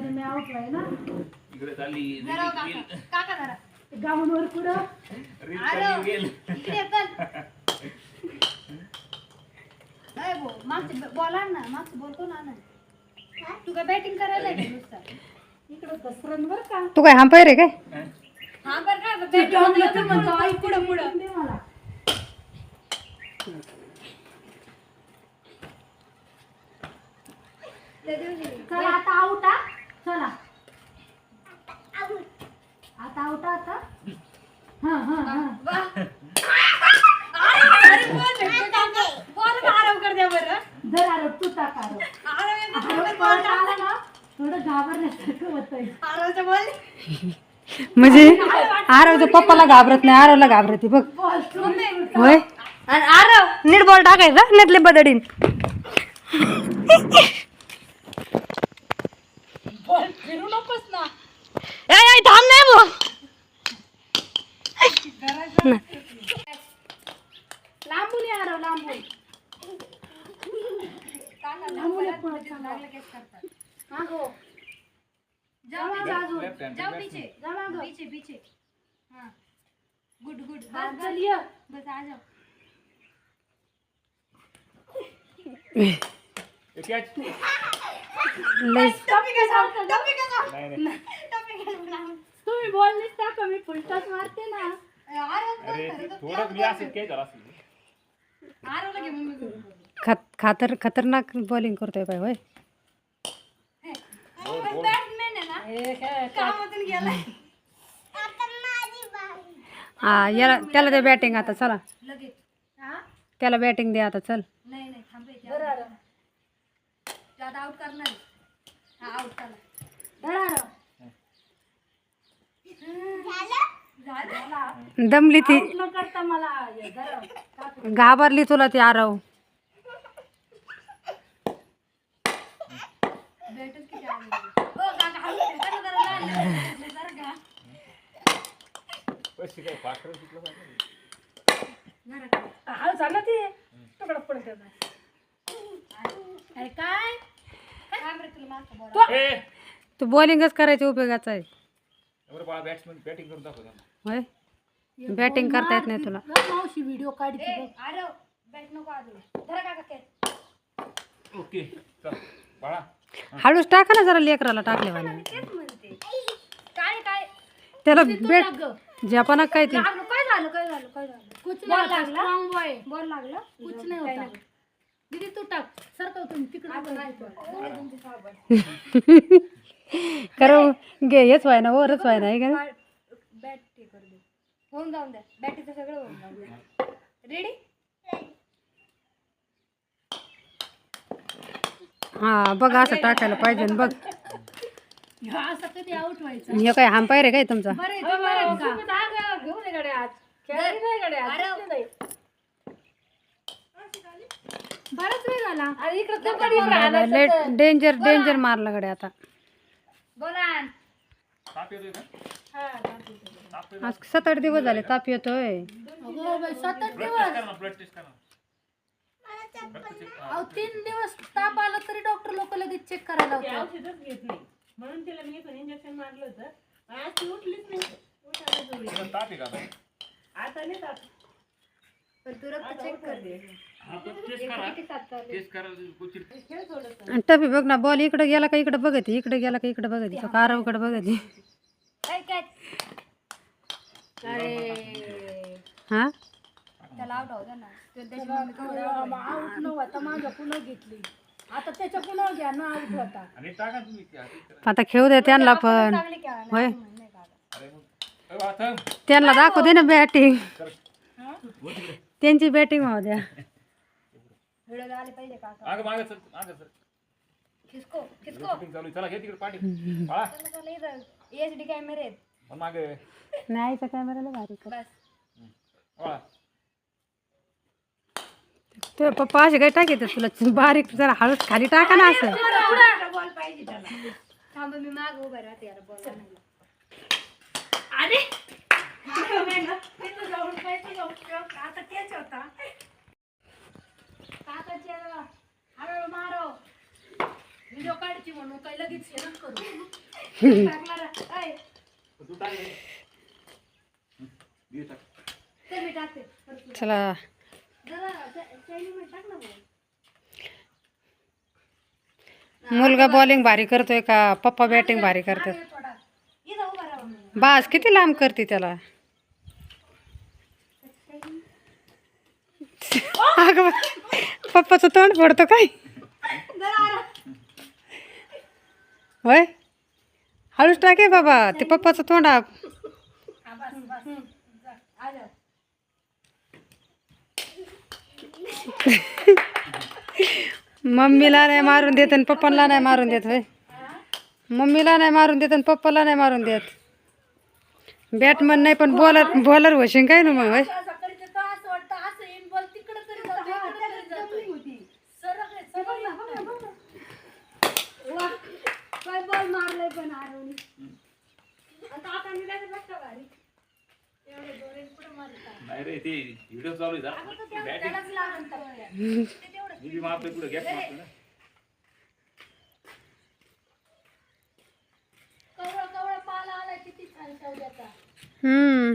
मी आउटलाय ना. इकडे चालली धरा हो काका. काका धरा. गाऊनवर कुठं? रील आरो. चालली गेल. इकडे चल अरे भो मागचे बॉल आण ना. मागचे बॉल कोण आण तू काय बॅटिंग करायला आहे का नुसतं? इकडं बर का? तू काय हंपायर आहे काय? हा बरं काय बॅटिंग म्हणतो आई पुढं पुढं. दे मला त्या दिवशी चला आता आउट हा चला आता आउट आता हा हा हा वा. अरे बॉल भेटतो काका. बॉल आराम कर द्या बरं जर आलो तू टाक आरो आरो आला ना थोडं घाबरण्यासारखं होतंय. बॉल. म्हणजे आरवच्या पप्पाला घाबरत नाही आरवला घाबरते बघ. बॉल होय? आणि आरव. नीट बॉल टाकायचा नेटले बदडीन. बॉल फिरू नकोस ना. ए, ए, थांब नाही भाऊ. लांबून ये आरो लांबून. काका लांबून ये लागलं पळत चांगला. केस करतात हा हो जाओ जावा पीछे बाजू Left hand, जाओ left पीछे जा मागं. पीछे पीछे हाँ गुड गुड हा, बस चल बस ये बस आ जाओ कॅच लय टॉपिक का जाओ टॉपिक का जाओ नाही नाही टॉपिक का जाओ तुम्ही बॉल नाही टाका मी फुलटॉस मारते ना अरे ते थोडं मी असं काय झालं असेल आरो लगे मम्मी को खत खातर खतरनाक बॉलिंग करतोय पाय होय? हा याला त्याला दे बॅटिंग आता चला. लगेच. हा? त्याला बॅटिंग दे आता चल. हा दमली ती. घाबरली तुला ती आरव बॅटच किती आले ओ काका हळू जरा जरा लहान. जरा का काय पाखरं पाहिजे हा झालं ते तुकडा पडत अरे काय काय बरं तुला मागचं बॉल ए तू बॉलिंगच करायची उपयोगाचं आहे. बरं बाळा बॅट्समॅन बॅटिंग करून दाखव त्यांना. होय? बॅटिंग करता येत नाही तुला. मावशी व्हिडिओ काढते ए बघ अरे बॅट नको आजू धरा काका कॅच ओके चल बाळा हळूच टाका ना जरा लेकराला टाकले वाले तेच म्हणते काय काय त्याला बेट जपाना काय ते? लागलं काय झालं काय झालं काय झालं? कुछ बॉल नाही लागला? स्ट्रॉंग बॉय बॉल लागला? कुछ नाही होता. दीदी तू टाक. सरकव तुम्ही तिकडे कारण गे हेच व्हाय ना वरच व्हाय ना हे का नाही? बॅट ते करू दे. होऊन जाऊन द्या. बॅटीचं सगळं होऊन जाऊन द्या. रेडी हा बघ असं टाकायला पाहिजे ना बघ. असं कधी आउट व्हायचं? हे काय हंपायर आहे काय तुमचा? बरं आहे, ते बरं आहे का? घेऊन ये गड्या आज खेळायला नाही गड्या आज. अरे. दिसलं नाही. बराच वेळ झाला. अरे इकडं तर कधी राहिलं लय डेंजर डेंजर मारलं गड्या आता. बोला. ताप येतोय आज सात आठ दिवस झाले ताप येतोय. अगं बाई, सतत दिवस. अहो तीन दिवस ताप आला तरी डॉक्टर लोक लगेच चेक करायला होते औषधच घेत नाही. म्हणून तिला मी पण इंजेक्शन मारलं होतं. आज ती उठलीच नाही. उठायला जोडी. तुला ताप आहे का आता? आता नाही. पण तू रक्त चेक कर दे. हा, पण करा. टेस्ट करा कुठची खेळ थोडंसं. आणि टपी बघ ना बॉल इकडे गेला का इकडे बघत इकडे गेला का इकडे बघत तो कारावकडे बघत. अरे. हा? त्याला आउट होता ना तो त्याची मम्मी कवर आता त्याच्या पुन्हा घ्या ना आउट होता. आणि टाका तुम्ही त्या हातीत करा. आता खेळू दे त्यांना पण. चांगली होय. अरे मग थांब. त्यांना दाखवू दे ना बॅटिंग. त्यांची बॅटिंग होऊ द्या. व्हिडिओ आले पाहिजे काका मागं मागं चल मागं चल. खिसको खिसको. शूटिंग चालू आहे. चला घे तिकडे पाठी. बाळा. चला चला एच डी कॅमेरे आहेत. मग मागे. नाही कॅमेराला भारी कर बस. ते पप्पा असे काय टाकेत तुला? बारीक जरा हळूच खाली टाका ना असं. अरे टाक टाक. चला. मुलगा बॉलिंग भारी करतोय का? पप्पा बॅटिंग भारी करतात. बास किती लांब करते त्याला? अगं पप्पाचं तोंड पडतो काय? होय? हळूच टाके बाबा ते पप्पाचं तोंड आ- आलं मम्मीला नाही मारून देत आणि पप्पाला नाही मारून देत होय. मम्मीला नाही मारून देत आणि पप्पाला नाही मारून देत. बॅटमन नाही पण बॉलर बॉलर होशील काय ना मग होय? मारलंय पण नाही रे ते व्हिडिओ चालू. बॅटिंग मारतोय गॅप मारतोय ना. हम्म.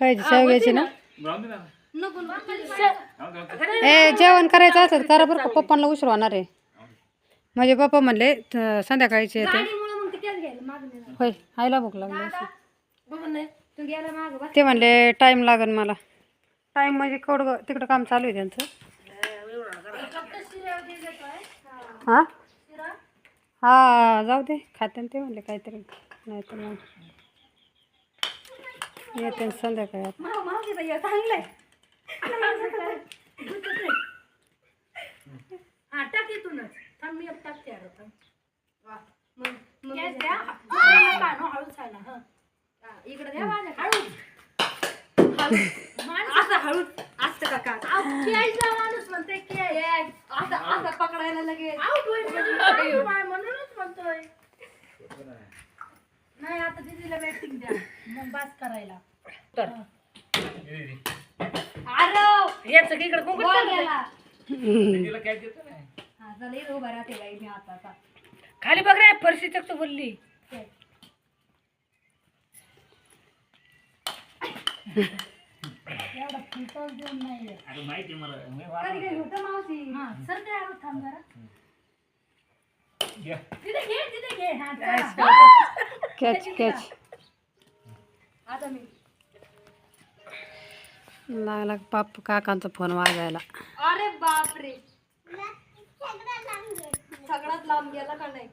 काय शेवग्याची ना. ए जेवण करायचं असेल करा बरं का पप्पांना उशीर होणार आहे. माझे पप्पा म्हणले "त- संध्याकाळीचे येते. गाडीमुळे मग तिकडेच घ्यायला मागणे होय आईला भूक लागली असेल. बघ नाही तू गेला माग बस. ते म्हणले टाईम लागन मला. टाईम म्हणजे केवढं तिकडं काम चालू आहे त्यांचं. हा? हा जाऊ दे खाते ना ते म्हणले काहीतरी नाही तर मग येते ना संध्याकाळी. आता. माव माव दे भैया चांगलंय. हा टाक इथूनच. थांब मी टाकते अरे थांब. मग मग गॅस द्या. हळू नका ना, हळूच ना हं. इकडे द्या माझ्या असं हळूच. असतं का का कॅचला माणूस म्हणते कॅच असं असं पकडायला लगेच. आउट होईल म्हणूनच म्हणतोय. नाही आता दीदीला बॅटिंग द्या. मग बास करायला. दे. आरव! याचं इकडे बॉल गेला तिला कॅच देतो ना चला इथं उभा राहते बाई मी आता आता. खाली बघ रे फरशी तक बोलली. एवढा फिटच देऊन नाहीये. अरे माहिती आहे मला मी कधी वाटलं. कधी होतं मावशी? हा. सर ते आलो थांब जरा. घ्या. तिथे घे तिथे घे. हा चला. कॅच कॅच आता मी. लागला पाप काकांचा फोन वाजायला. अरे बापरे. सगळ्यात लांब गेला का नाही?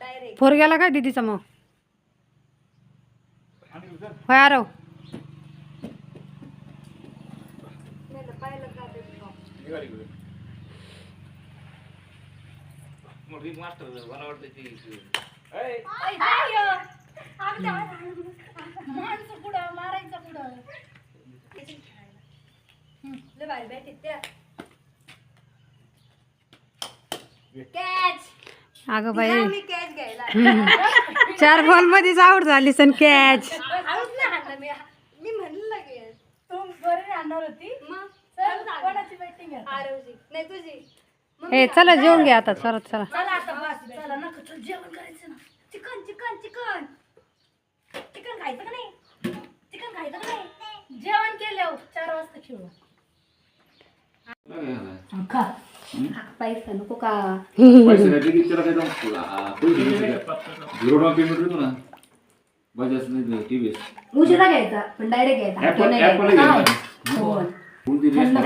डायरेक्ट फोर गेला काय दिदीचा मग. होय आरव. पाहिलं का ते निघाली इकडे. मोठी मास्टर मला वाटतं ती ऐ, माणसं पुढं मारायचं पुढं लय भारी बॅट त्या कॅच अगं बाई. मी कॅच घ्यायला. चार बॉल मध्येच आउट झाली सन कॅच मग? चल जेवून घ्या आता. चला चला. चला आता बस चला नका चल जेवण करायचं ना. Chicken chicken chicken. चिकन खायचं का नाही? चिकन खायचं का नाही? जेवण केल्यावर चार वाजता खेळू. खा. पैसा नको का पैसे नाही दिली त्याला काही जाऊन आ, पैसे नाही दिले. झिरो डाऊन पेमेंट देतो ना बजाज नाही टीव्हीएस उशिरा घ्यायचा पण डायरेक्ट घ्यायचा. कोणती रेस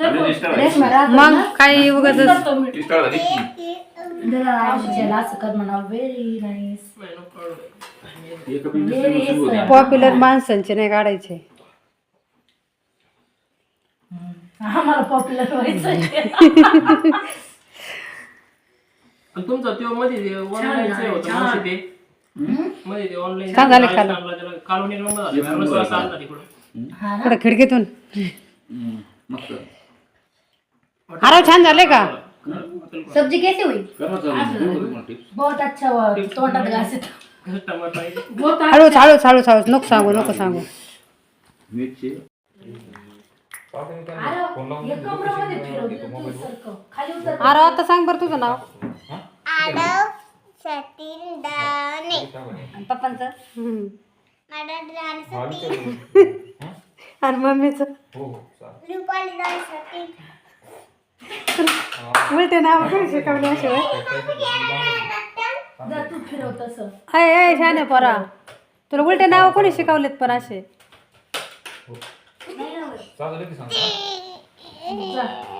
रजिस्टर मग काही उगाच करतो मी रजिस्टर झाली जरा आमच्याला असं कर म्हणा व्हेरी नाईस एका पेमेंट सुरू होते पॉप्युलर माणसांचे नाही काढायचे आम्हाला पॉप्युलर व्हायचं पण तुमचं ते मध्ये ऑनलाईन होतं मावशी ते? मध्ये ते ऑनलाईन का झालं खालं? कालवणी रंग झाले तिकडं पुढे खिडकीतून? हम्म, मस्त. आरव छान झाले का? सब्जी कैसे हुई कर चालू. देऊ का तुम्हाला tips? बहुत अच्छा हुआ तोंडात घास येतो. कसं टमाटर हळूच हळूच हळूच हळूच. नको सांगू नको सांगू. मिरची. अरे हे आता सांग बरं तुझं नाव. हा? आरव सतीन दाने. काय? आणि पप्पांचं. माझा हा, सतीन. हा? आणि मम्मीचं? हो हो रुपाली सतीन. उलटे नाव कोणी शिकवले असे. शाने पोरा. तुला उलटे नाव कोणी शिकवलेत पण असे? चालेल की सांग जा